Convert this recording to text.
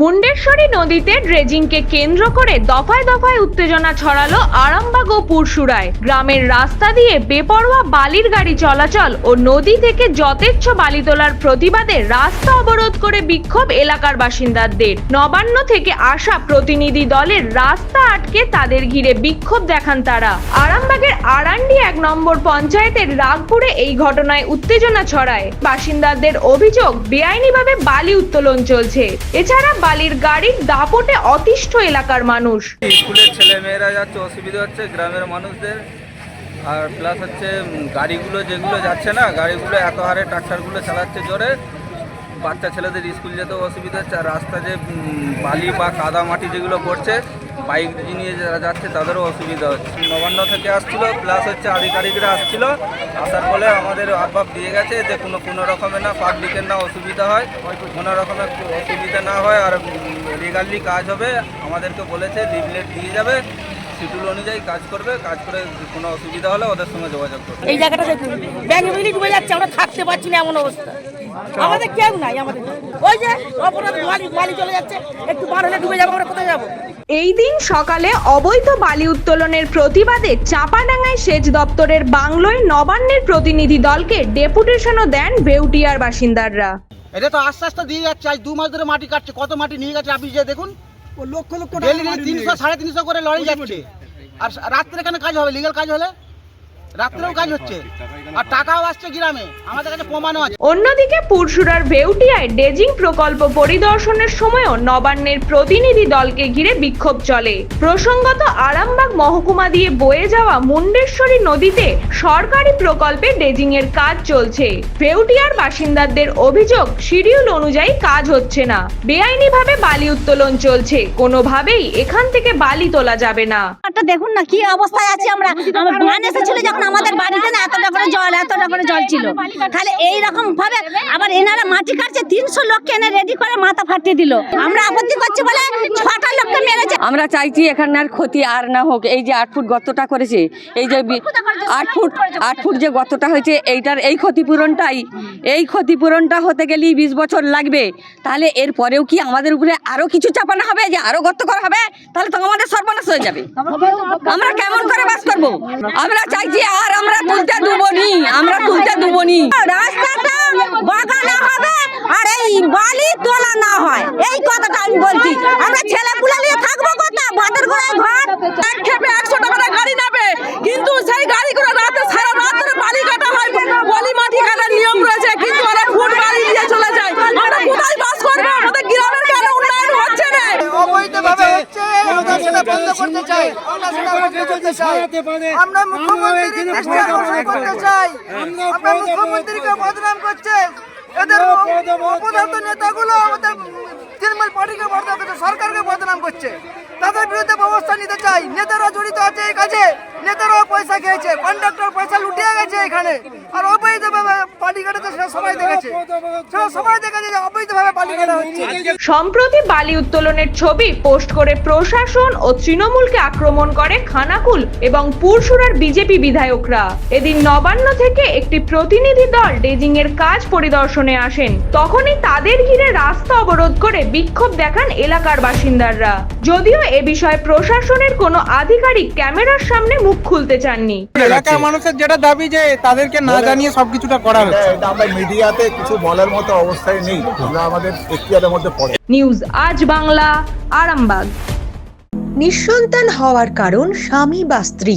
মুন্ডেশ্বরী নদীতে ড্রেজিংকে কেন্দ্র করে দফায় দফায় উত্তেজনা ছড়ালো আরামবাগ ও পুরসুরায় গ্রামের রাস্তা দিয়ে বেপরোয়া বালির গাড়ি চলাচল ও নদী থেকে যথেচ্ছ বালি তোলার প্রতিবাদে রাস্তা অবরোধ করে বিক্ষোভ এলাকার বাসিন্দাদের। নবান্ন থেকে আসা প্রতিনিধি দলের রাস্তা আটকে তাদের ঘিরে বিক্ষোভ দেখান তারা। আরামবাগের আরান্ডি এক নম্বর পঞ্চায়েতের রাগপুরে এই ঘটনায় উত্তেজনা ছড়ায়। বাসিন্দাদের অভিযোগ, বেআইনিভাবে বালি উত্তোলন চলছে। এছাড়া বালির গাড়ির দাপটে অতিষ্ঠ এলাকার মানুষ। স্কুলের ছেলে মেয়েরা যাচ্ছে, অসুবিধা হচ্ছে গ্রামের মানুষদের। আর প্লাস হচ্ছে গাড়িগুলো যেগুলো যাচ্ছে না, গাড়িগুলো এত হারে ট্রাক্টারগুলো চালাচ্ছে জোরে। বাচ্চা ছেলেদের স্কুল যেতেও অসুবিধা হচ্ছে আর রাস্তা যে বালি বা কাদা মাটি যেগুলো করছে বাইক নিয়ে যারা যাচ্ছে তাদেরও অসুবিধা হচ্ছে। নবান্ন থেকে আসছিল প্লাস হচ্ছে আধিকারিকরা আসছিল, আসার ফলে আমাদের আরবাব দিয়ে গেছে যে কোনো কোনো রকমের না পাবলিকের না অসুবিধা হয়, কোনো রকমের অসুবিধা না হয় আর রেগালি কাজ হবে। আমাদেরকে বলেছে লিভলেট দিয়ে যাবে শিডিউল অনুযায়ী কাজ করবে, কাজ করে কোনো অসুবিধা হলে ওদের সঙ্গে যোগাযোগ করবে। এই জায়গাটা ডুবে যাচ্ছে, আমরা থাকতে পারছি না এমন অবস্থা। আমাদের কেউ নাই আমাদের। ওই যে অপরাধ মালি মালি চলে যাচ্ছে একটু পার হলে ডুবে যাব আমরা কোথায় যাব? এই দিন সকালে অবৈধ বালি উত্তোলনের প্রতিবাদে চাপাডাঙ্গায় সেচ দপ্তরের বাংলোয় নবান্নের প্রতিনিধি দলকে ডেপুটেশনও দেন ভেউটিয়ার বাসিন্দারা এটা তো আস্তে আস্তে দিয়ে যাচ্ছে আজ দু মাস ধরে মাটি কাটছে কত মাটি নিয়ে গেছে আপনি যে দেখুন। ও লক্ষ লক্ষ তিনশো সাড়ে তিনশো করে লড়াই যাচ্ছে। আর রাত্রে এখানে কাজ হবে? লিগেল কাজ হলে? রাত্রেও কাজ হচ্ছে। আর টাকাও আসছে গ্রামে। আমাদের কাছে প্রমাণও আছে। অন্যদিকে পুরসুরার ভেউটিয়ায় ডেজিং প্রকল্প পরিদর্শনের সময়ও নবান্নের প্রতিনিধি দলকে ঘিরে বিক্ষোভ চলে। প্রসঙ্গত আরামবাগ মহকুমা দিয়ে বয়ে যাওয়া মুন্ডেশ্বরী নদীতে সরকারি প্রকল্পে ডেজিং এর কাজ চলছে। ভেউটিয়ার বাসিন্দাদের অভিযোগ শিডিউল অনুযায়ী কাজ হচ্ছে না। বেআইনিভাবে বালি উত্তোলন চলছে। কোনোভাবেই এখান থেকে বালি তোলা যাবে না। একটা দেখুন না কি অবস্থায় আছি আমরা? আমার বান এসেছিল যখন আমাদের বাড়িতে না এতটা করে জল এতটা করে জল ছিল। তাহলে এই রকম ভাবে আবার এনারা মাটি কাটছে তিনশো লোককে এনে রেডি করে মাথা ফাটিয়ে দিল। আমরা আপত্তি করছি বলে ছটা লোককে মেরেছে। আমরা চাইছি এখানকার ক্ষতি আর না হোক এই যে আট ফুট গর্তটা করেছে এই যে আট ফুট আট ফুট যে গর্তটা হয়েছে এইটার এই ক্ষতিপূরণটাই। এই ক্ষতিপূরণটা হতে গেলেই বিশ বছর লাগবে। তাহলে এর পরেও কি আমাদের উপরে আরও কিছু চাপানো হবে যে আরও গর্ত করা হবে? তাহলে তো আমাদের সর্বনাশ হয়ে যাবে। আমরা কেমন করে বাস করব? আমরা চাইছি আর আমরা তুলতে দুবনি আমরা তুলতে দুবনি রাস্তাটা বাগানো হবে আর এই বালি তোলা না হয় এই কথাটা আমি বলছি আমরা ছেলে পুলে নিয়ে থাকব কোথায় বাটের গোড়ায় ঘর এক খেপে একশো টাকা গাড়ি নেবে কিন্তু সেই গাড়িগুলো রাতে সারা রাত ধরে বালি কাটা হয় বলি মাটি কাটার নিয়ম রয়েছে কিন্তু ওরা ফুট বালি দিয়ে চলে যায় আমরা কোথায় বাস করব আমাদের গ্রামের কেন উন্নয়ন হচ্ছে না অবৈধভাবে হচ্ছে আমরা সেটা বন্ধ করতে চাই আমরা সেটা বন্ধ করতে চাই। আমরা মুখ্যমন্ত্রী করতে চাই। আমরা মুখ্যমন্ত্রীকে বদনাম করছে। এদের অপদার্থ নেতাগুলো আমাদের তৃণমূল পার্টিকে বদনাম করছে সরকারকে বদনাম করছে। তাদের বিরুদ্ধে ব্যবস্থা নিতে চাই। নেতারা জড়িত আছে এই কাজে। নেতারাও পয়সা খেয়েছে। কন্ডাক্টর পয়সা লুটিয়ে গেছে এখানে। আর অবৈধভাবে পার্টি কাটাতে সেটা সবাই দেখেছে। সেটা সবাই দেখেছে যে অবৈধভাবে পার্টি কাটা হচ্ছে। সম্প্রতি বালি উত্তোলনের ছবি পোস্ট করে প্রশাসন ও তৃণমূলকে আক্রমণ করে খানাকুল এবং পুরসুরার বিজেপি বিধায়করা। এদিন নবান্ন থেকে একটি প্রতিনিধি দল ডেজিং এর কাজ পরিদর্শনে আসেন। তখনই তাদের ঘিরে রাস্তা অবরোধ করে বিক্ষোভ দেখান এলাকার বাসিন্দারা। যদিও এ বিষয়ে প্রশাসনের কোনো আধিকারিক ক্যামেরার সামনে মুখ খুলতে চাননি। এলাকার মানুষের যেটা দাবি যে তাদেরকে না জানিয়ে সবকিছুটা করা হচ্ছে। মিডিয়াতে কিছু বলার মতো অবস্থায় নেই আমরা আমাদের এখতিয়ারের মধ্যে পড়ে। নিউজ আজ বাংলা আরামবাগ। নিঃসন্তান হওয়ার কারণ স্বামী বা স্ত্রী।